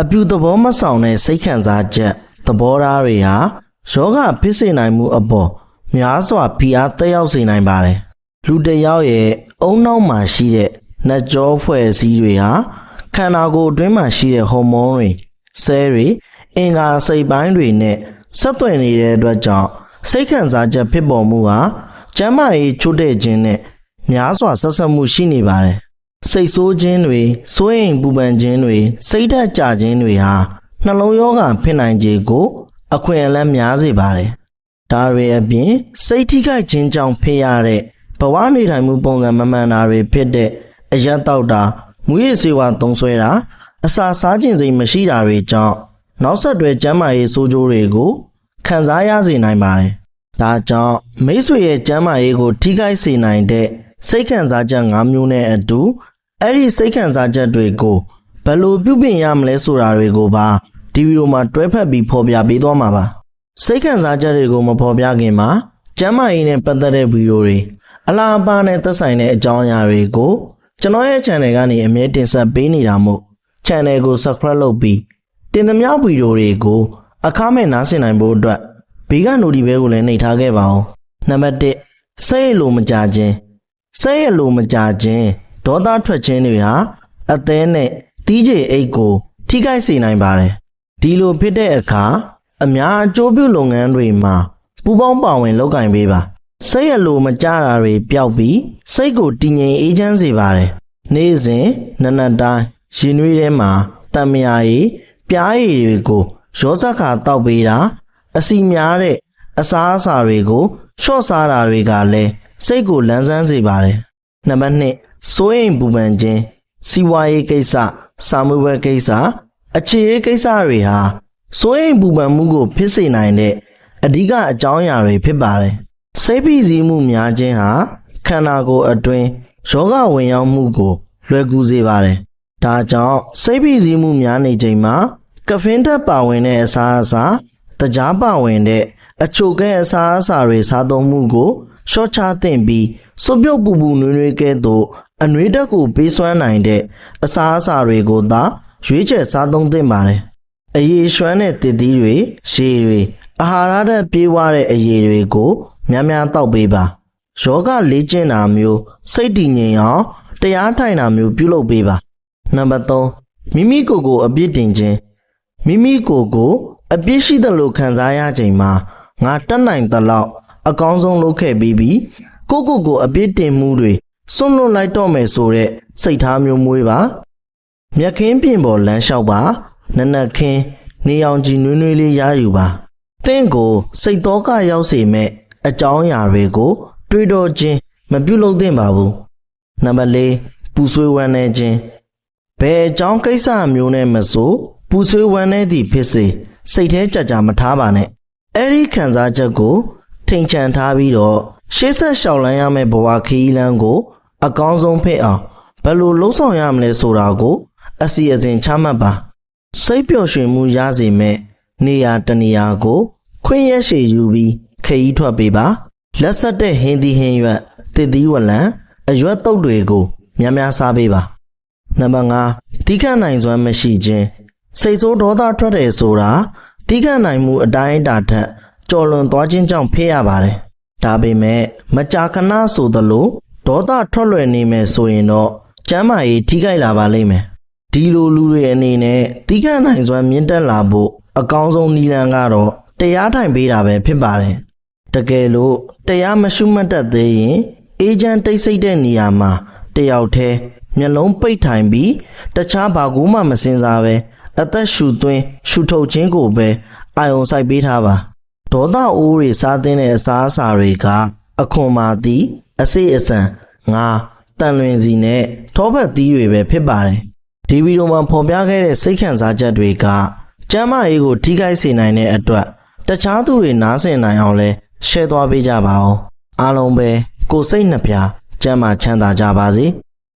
အပြူသဘောမဆောင်တဲ့စိတ်ခံစားချက်သဘောထားတွေဟာယောဂဖြစ်စေနိုင်မှုအပေါ်များစွာဖိအားတက်ရောက်စေနိုင်ပါတယ်လူတစ်ယောက်ရဲ့အုံနောက်မှာရှိတဲ့နှက်ကြောဖွဲ့စည်းတွေဟာခန္ဓာကိုယ်အတွင်းမှာရှိတဲ့ဟော်မုန်းတွေဆဲတွေအင်္ဂါစိတ်ပိုင်းတွေနဲ့ဆက်သွယ်နေတဲ့အတွက်ကြောင့်စိတ်ခံစားချက်ဖြစ်ပေါ်မှုဟာကျန်းမာရေးချို့တဲ့ခြင်းနဲ့များစွာဆက်ဆက်မှုရှိနေပါတယ် စိတ်ဆိုးခြင်းတွေစိုးရိမ်ပူပန်ခြင်းတွေစိတ်ဓာတ်ကျခြင်းတွေဟာနှလုံးရောဂါဖြစ်နိုင်ခြေကို အခွင့်အလမ်းများစေပါတယ်ဒါတွေအပြင် စိတ်ထိခိုက်ခြင်းကြောင့်ဖြစ်ရတဲ့ဘဝနေထိုင်မှုပုံစံမမှန်တာတွေဖြစ်တဲ့အရက်တောက်တာမူရည်စေဝါသုံးဆွဲတာအစာစားခြင်းစိတ်မရှိတာတွေကြောင့်နောက်ဆက်တွဲကျန်းမာရေးဆိုးကျိုးတွေကိုခံစားရစေနိုင်ပါတယ်။ဒါကြောင့်မိတ်ဆွေရဲ့ကျန်းမာရေးကို ထိခိုက်စေနိုင်တဲ့စိတ်ခံစားချက်၅မျိုးနဲ့အတူ အဲ့ဒီစိတ်ခံစားချက်တွေကိုဘယ်လိုပြုပြင်ရမလဲဆိုတာတွေကိုပါဒီဗီဒီယိုမှာတွဲဖက်ပြီးဖော်ပြပေးသွားမှာပါ။စိတ်ခံစားချက်တွေကိုမဖော်ပြခင်မှာကျန်းမာရေးနဲ့ပတ်သက်တဲ့ဗီဒီယိုတွေအလားအပါနဲ့သက်ဆိုင်တဲ့အကြောင်းအရာတွေကိုကျွန်တော်ရဲ့ channel ကနေအမြဲတင်ဆက်ပေးနေတာမို့ channel ကို subscribe လုပ်ပြီးတင်သမျှဗီဒီယိုတွေကိုအခမဲ့နားဆင်နိုင်ဖို့အတွက်ဘေးက notification ကိုလည်းနှိပ်ထားခဲ့ပါအောင်နံပါတ်1စိတ်ရလိုမကြခြင်းစိတ်ရလိုမကြခြင်း ဒေါသထွက်ခြင်းတွေဟာအသေးနဲ့တီးကြိအိတ်ကို ထိခိုက်စေနိုင်ပါတယ်ဒီလိုဖြစ်တဲ့အခါအများအကျိုးပြုလုပ်ငန်းတွေမှာပူပေါင်းပါဝင်လုပ်ကင်ပေးပါစိတ်ရလိုမကြတာတွေပျောက်ပြီးစိတ်ကိုတည်ငြိမ်အေးချမ်းစေပါတယ်နေ့စဉ်နနက်တိုင်းရင်နွေးထဲမှာတံမြာရည်ပြားရည်တွေကိုရောစက်ခါတောက်ပေးတာအစီများတဲ့အစားအစာတွေကိုရှော့စားတာတွေကလည်းစိတ်ကိုလန်းဆန်းစေပါတယ် နံပါတ်2စိုးရိမ်ပူပန်ခြင်းစီဝါရေးကိစ္စစာမှုဘက်ကိစ္စအခြေရေးကိစ္စတွေဟာစိုးရိမ်ပူပန်မှုကိုဖြစ်စေနိုင်တဲ့အဓိကအကြောင်းအရာတွေဖြစ်ပါတယ်စိတ်ဖိစီးမှုများခြင်းဟာခန္ဓာကိုယ်အတွင်းယောဂဝင်ရောက်မှုကို လွယ်ကူစေပါတယ်ဒါကြောင့်စိတ်ဖိစီးမှုများနေချိန်မှာကဖင်းတက်ပါဝင်တဲ့အစားအစာတကြားပါဝင်တဲ့အချိုကဲအစားအစာတွေစားသုံးမှုကို ရှော့ချသင့်ပြီးစွပ်ပြုတ်ပူပူနွေးနွေးကဲ့သို့အနှွေးတက်ကိုပေးစွမ်းနိုင်တဲ့အစားအစာတွေကိုသာရွေးချယ်စားသုံးသင့်ပါတယ်အရည်ရွှမ်းတဲ့တစ်သီးတွေရေတွေအာဟာရဓာတ်ပြေးဝတဲ့အရည်တွေကိုများများတောက်ပေးပါယောဂလေ့ကျင့်တာမျိုးစိတ်တည်ငြိမ်အောင်တရားထိုင်တာမျိုးပြုလုပ်ပေးပါနံပါတ်3မိမိကိုယ်ကိုအပြစ်တင်ခြင်းမိမိကိုယ်ကိုအပြစ်ရှိတယ်လို့ခံစားရချိန်မှာငါတတ်နိုင်သလောက် အကောင်းဆုံးလုပ်ခဲ့ပြီးပြီကိုယ့်ကိုယ်ကိုအပြစ်တင်မှုတွေစွန့်လွတ်လိုက်တော့မယ်ဆိုတဲ့စိတ်ထားမျိုးမွေးပါမြက်ခင်းပြင်ပေါ်လမ်းလျှောက်ပါနက်နက်ခင်းနေအောင်ကြည်နွေးနွေးလေးရယူပါတင့်ကိုစိတ်တော်ကရောက်စေမဲ့အကြောင်းအရာတွေကို တွေးတော့ခြင်းမပြုလုပ်သင့်ပါဘူးနံပါတ်၄ပူဆွေးဝမ်းနေခြင်းဘယ်အကြောင်းကိစ္စမျိုးနဲ့မဆိုပူဆွေးဝမ်းနေသည့်ဖြစ်စေစိတ်ထဲကြကြမထားပါနဲ့အဲ့ဒီခံစားချက်ကို ထိန်ချန်ထားပြီးတော့ရှေ့ဆက်လျှောက်လန်းရမယ့်ဘဝခရီးလမ်းကို အကောင်းဆုံးဖြစ်အောင်ဘယ်လိုလှုပ်ဆောင်ရမလဲဆိုတာကို အစီအစဉ်ချမှတ်ပါ စိတ်ပျော်ရွှင်မှုရစေမဲ့နေရာတနေရာကို ခွင့်ရက်ရှည်ယူပြီးခရီးထွက်ပေးပါလက်ဆက်တဲ့ဟင်းသီးဟင်းရွက်တစ်သီးဝလံအရွက်တုပ်တွေကိုများများစားပေးပါနံပါတ်5တိခတ်နိုင်စွမ်းမရှိခြင်းစိတ်ဆိုးဒေါသထွက်တယ်ဆိုတာတိခတ်နိုင်မှုအတိုင်းအတာထက် ကျော်လွန်သွားခြင်းကြောင့်ဖြစ်ရပါတယ်ဒါပေမဲ့မကြာခဏဆိုသလိုဒေါသထွက်လွယ်နေမယ်ဆိုရင်တော့ကျမ်းမာရေးထိခိုက်လာပါလိမ့်မယ်ဒီလိုလူတွေအနေနဲ့တိခတ်နိုင်စွမ်းမြင့်တက်လာဖို့အကောင်းဆုံးနည်းလမ်းကတော့တရားထိုင်ပေးတာပဲဖြစ်ပါတယ်တကယ်လို့တရားမရှုမှတ်တတ်သေးရင်အေဂျင့်တိတ်ဆိတ်တဲ့နေရာမှာတယောက်တည်းမျက်လုံးပိတ်ထိုင်ပြီးတခြားဘာကူမှမစင်စားပဲအသက်ရှူသွင်းရှူထုတ်ခြင်းကိုပဲအာယုံစိုက်ပေးထားပါ ဒေါသအိုးတွေစားတဲ့အစားအစာတွေကအခွန်မာသည့်အစိအစံငါတန်လွင်စီနဲ့ထောပတ်သီးတွေပဲဖြစ်ပါတယ်ဒီဗီဒီယိုမှာဖော်ပြခဲ့တဲ့စိတ်ခံစားချက်တွေကကျမ်းမာရေးကိုထိခိုက်စေနိုင်တဲ့အတွက်တခြားသူတွေနားဆင်နိုင်အောင်လဲ share သွားပေးကြပါဦးအားလုံးပဲကိုယ်စိတ်နှပြကျမ်းမာချမ်းသာကြပါစေ။